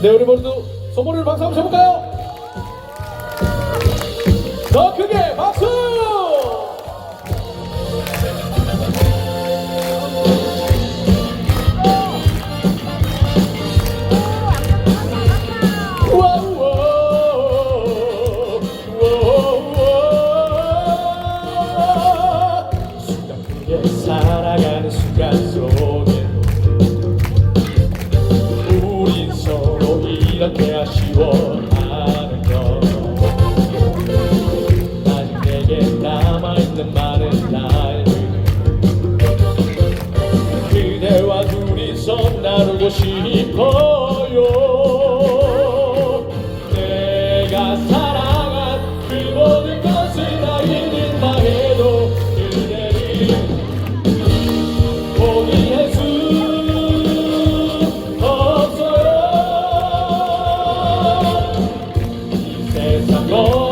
네, 우리 모두 소머리를 박수 한번 쳐볼까요? 이렇 이세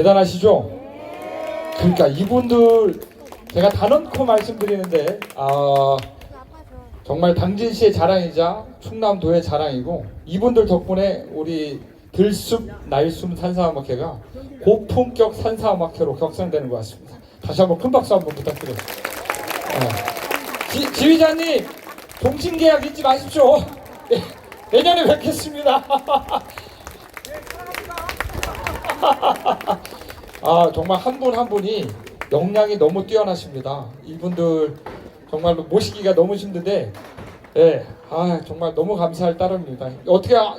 대단하시죠? 그러니까 이분들 제가 단언코 말씀드리는데 아 정말 당진 씨의 자랑이자 충남도의 자랑이고 이분들 덕분에 우리 들숲 날숨 산사음악회가 고품격 산사음악회로 격상되는 것 같습니다. 다시 한번 큰 박수 한번 부탁드립니다. 네. 지, 지휘자님 동신 계약 잊지 마십시오. 네, 내년에 뵙겠습니다. 아 정말 한 분 한 분이 역량이 너무 뛰어나십니다. 이분들 정말로 모시기가 너무 힘든데, 예, 아 정말 너무 감사할 따름입니다. 어떻게 아-